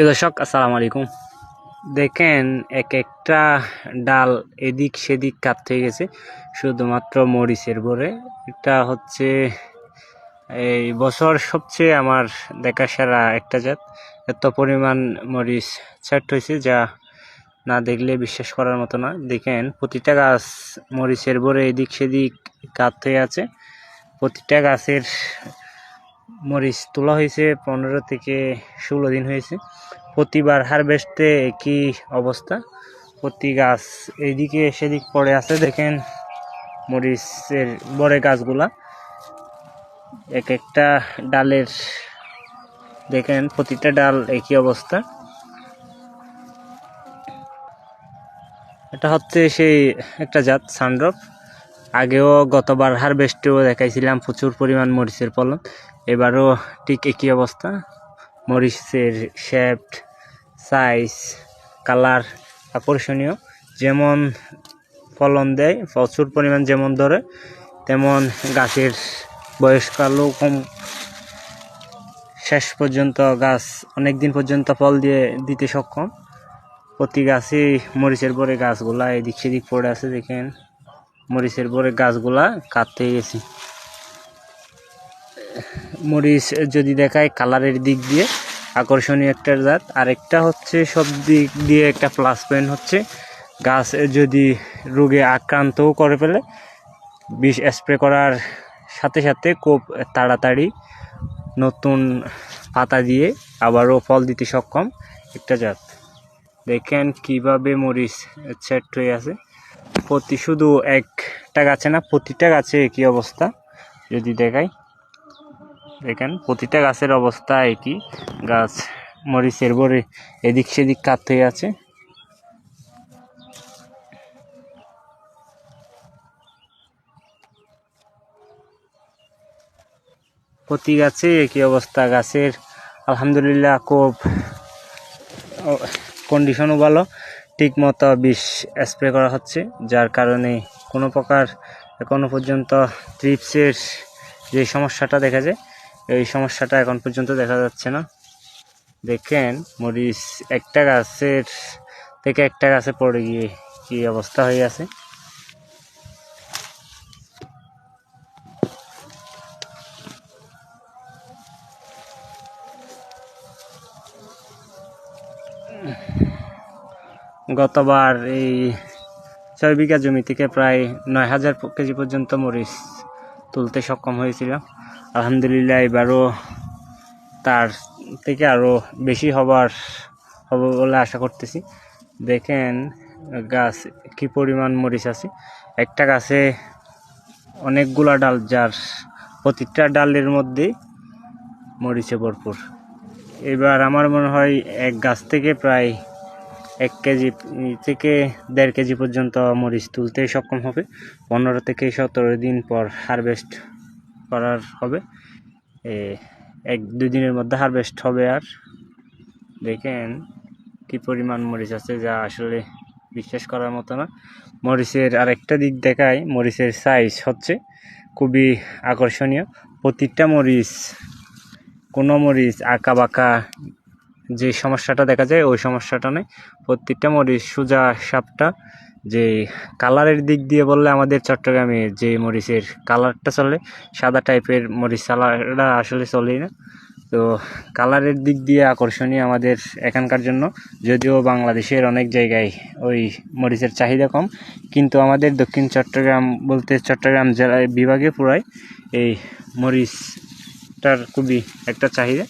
প্রিয় দর্শক, আসসালামু আলাইকুম। দেখেন, এক একটা ডাল এদিক সেদিক হয়ে গেছে, শুধুমাত্র মরিচের ভরে এটা হচ্ছে এই বছর সবচেয়ে আমার দেখা সেরা একটা জাত। এত পরিমাণ মরিচ সেট হয়েছে যা না দেখলে বিশ্বাস করার মতো না। দেখেন, প্রতিটা গাছ মরিচের ভরে এদিক সেদিক কাত আছে। প্রতিটা গাছের মরিচ তোলা হয়েছে, পনেরো থেকে ষোলো দিন হয়েছে। প্রতিবার হারভেস্টে একই অবস্থা। প্রতি গাছ এইদিকে সেদিক পড়ে আছে, দেখেন মরিচের বড় গাছগুলা। এক একটা ডালের, দেখেন প্রতিটা ডাল একই অবস্থা। এটা হচ্ছে সেই একটা জাত সানড্রপ আগেও গতবার হারভেস্টেও দেখাইছিলাম প্রচুর পরিমাণ মরিচের ফলন। এবারও ঠিক একই অবস্থা। মরিচের শেপ সাইজ কালার আকর্ষণীয়। যেমন ফলন দেয়, প্রচুর পরিমাণ যেমন ধরে, তেমন গাছের বয়সকালও কম। শেষ পর্যন্ত গাছ অনেক দিন পর্যন্ত ফল দিয়ে দিতে সক্ষম। প্রতি গাছে মরিচের পরে গাছগুলা এদিক সেদিক পড়ে আছে, দেখেন। মরিচের পরে গাছগুলা কাটতে গেছে। মরিচ যদি দেখায় কালারের দিক দিয়ে, আকর্ষণীয় একটা জাত। আরেকটা হচ্ছে সব দিক দিয়ে একটা প্লাস পয়েন্ট হচ্ছে, গাছ যদি রোগে আক্রান্তও করে ফেলে, বিষ স্প্রে করার সাথে সাথে খুব তাড়াতাড়ি নতুন পাতা দিয়ে আবারও ফল দিতে সক্ষম একটা জাত। দেখেন কীভাবে মরিচ সেট হয়ে আছে। প্রতি শুধু একটা গাছে না, প্রতিটা গাছে একই অবস্থা। যদি দেখাই দেখেন, প্রতিটা গাছের অবস্থা একই গাছ মরিচের বরে এদিক সেদিক কাত হয়ে আছে। প্রতি গাছে একই অবস্থা, গাছের আলহামদুলিল্লাহ খুব কন্ডিশনও ভালো ঠিক মতো বিষ স্প্রে করা হচ্ছে, যার কারণে কোনো প্রকার এখনও পর্যন্ত ট্রিপসের যে সমস্যাটা দেখা যায় এই সমস্যাটা এখন পর্যন্ত দেখা যাচ্ছে না। দেখেন, মরিচ একটা গাছের থেকে একটা গাছে পড়ে গিয়ে কি অবস্থা হয়ে আছে। গতবার এই ছয় বিঘা জমি থেকে প্রায় নয় হাজার কেজি পর্যন্ত মরিচ তুলতে সক্ষম হয়েছিল। আলহামদুলিল্লাহ, এবারও তার থেকে আরও বেশি হবার, হবে বলে আশা করতেছি। দেখেন গাছ কি পরিমাণ মরিচ আছে। একটা গাছে অনেকগুলা ডাল, যার প্রতিটা ডালের মধ্যে মরিচে ভরপুর। এবার আমার মনে হয় এক গাছ থেকে প্রায় এক কেজি থেকে দেড় কেজি পর্যন্ত মরিচ তুলতে সক্ষম হবে। পনেরো থেকে সতেরো দিন পর হারভেস্ট করার হবে। এক দুই দিনের মধ্যে হারভেস্ট হবে আর। দেখেন কি পরিমাণ মরিচ আছে যা আসলে বিশ্বাস করার মতো না। মরিচের আরেকটা দিক দেখায় মরিচের সাইজ হচ্ছে খুবই আকর্ষণীয়। প্রতিটা মরিচ, কোনো মরিচ আঁকা বাঁকা যে সমস্যাটা দেখা যায়, ওই সমস্যাটা নেই প্রত্যেকটা মরিচ, সোজা সাপটা, যে কালারের দিক দিয়ে বললে আমাদের চট্টগ্রামে যে মরিচের কালারটা চলে, সাদা টাইপের মরিচ কালারটা আসলে চলেই না। তো কালারের দিক দিয়ে আকর্ষণীয় আমাদের এখানকার জন্য। যদিও বাংলাদেশের অনেক জায়গায় ওই মরিচের চাহিদা কম, কিন্তু আমাদের দক্ষিণ চট্টগ্রাম বলতে চট্টগ্রাম জেলায় বিভাগে পুরাই এই মরিচটার খুবই একটা চাহিদা।